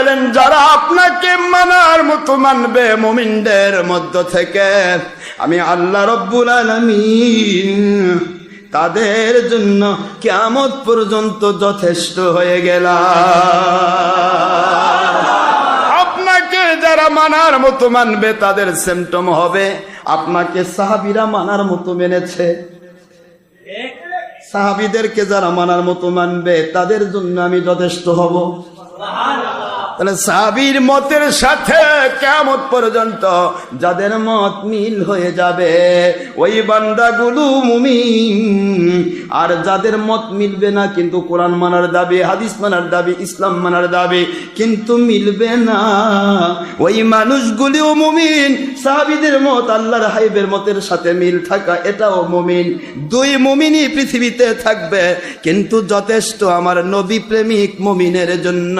এলেন যারা আপনাকে মানার মতো মানবে মুমিনদের মধ্য থেকে, আমি আল্লাহ রব্বুল আলামিন তাদের জন্য কেমত পর্যন্ত যথেষ্ট হয়ে গেলাম। আপনাকে যারা মানার মতো মানবে, তাদের সিমটম হবে। আপনাকে সাহাবিরা মানার মতো মেনেছে। সাহাবিদেরকে যারা মানার মতো মানবে, তাদের জন্য আমি যথেষ্ট হব। তাহলে সাবির মতের সাথে কেমন পর্যন্ত যাদের মত মিল হয়ে যাবে ওই বান্দাগুলো মুমিন। আর যাদের মত মিলবে না, কিন্তু কোরআন মানার দাবি, হাদিস মানার দাবি, ইসলাম মানার দাবি, কিন্তু মিলবে না। ওই মানুষগুলিও মুমিন। সাহাবিদের মত, আল্লাহর হাইবের মতের সাথে মিল থাকা, এটাও মুমিন। দুই মুমিনই পৃথিবীতে থাকবে, কিন্তু যথেষ্ট আমার নবী প্রেমিক মুমিনের জন্য।